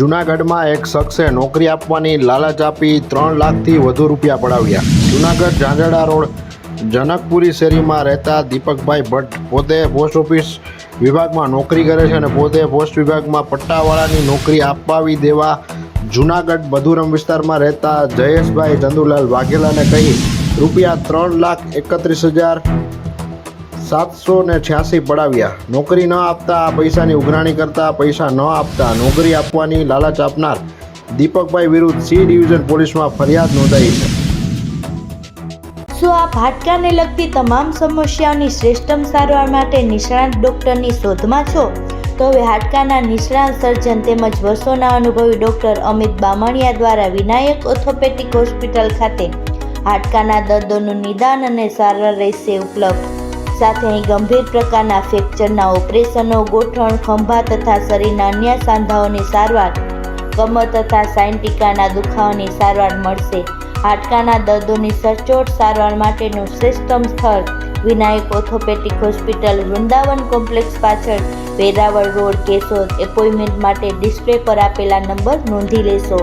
જૂનાગઢમાં એક શખ્સે નોકરી આપવાની લાલચ આપી ત્રણ લાખથી વધુ રૂપિયા પડાવ્યા. જૂનાગઢ ઝાંઝડા રોડ, જનકપુરી શેરીમાં રહેતા દીપકભાઈ ભટ્ટ પોતે પોસ્ટ ઓફિસ વિભાગમાં નોકરી કરે છે અને પોતે પોસ્ટ વિભાગમાં પટ્ટાવાળાની નોકરી અપાવી દેવા જૂનાગઢ મધુરમ વિસ્તારમાં રહેતા જયેશભાઈ ચંદુલાલ વાઘેલાને કહી રૂપિયા ત્રણ લાખ એકત્રીસ હજાર સાતસો ને છ્યાસી પડાવ્યા. નોકરી ન આપતા આ પૈસાની ઉઘરાણી કરતા પૈસા ન આપતા નોકરી આપવાની લાલચ આપનાર દીપકભાઈ વિરુદ્ધ સી ડિવિઝન પોલીસમાં ફરિયાદ નોંધાઈ છે. શું આ ભાટકાને લગતી તમામ સમસ્યાઓની શ્રેષ્ઠમ સારવાર માટે નિષ્ણાત ડૉક્ટરની શોધમાં છો? તો હવે હાડકાના નિષ્ણાત સર્જન તેમજ વર્ષોના અનુભવી ડૉક્ટર અમિત બામણિયા દ્વારા વિનાયક ઓર્થોપેટિક હોસ્પિટલ ખાતે હાડકાના દર્દોનું નિદાન અને સારવાર રહેશે ઉપલબ્ધ. સાથે ગંભીર પ્રકારના ફ્રેક્ચરના ઓપરેશનો, ગોઠણ, ખંભા તથા શરીરના અન્ય સાંધાઓની સારવાર, કમર તથા સાયન્ટિકાના દુખાવાની સારવાર મળશે. હાડકાના દર્દોની સચોટ સારવાર માટેનું શ્રેષ્ઠમ સ્થળ Vinayak orthopaedic hospital, Vrindavan complex પાછળ વેરાવળ રોડ, કેશોદ. એપોઇન્ટમેન્ટ માટે ડિસ્પ્લે પર આપેલા નંબર નોંધી લેશો.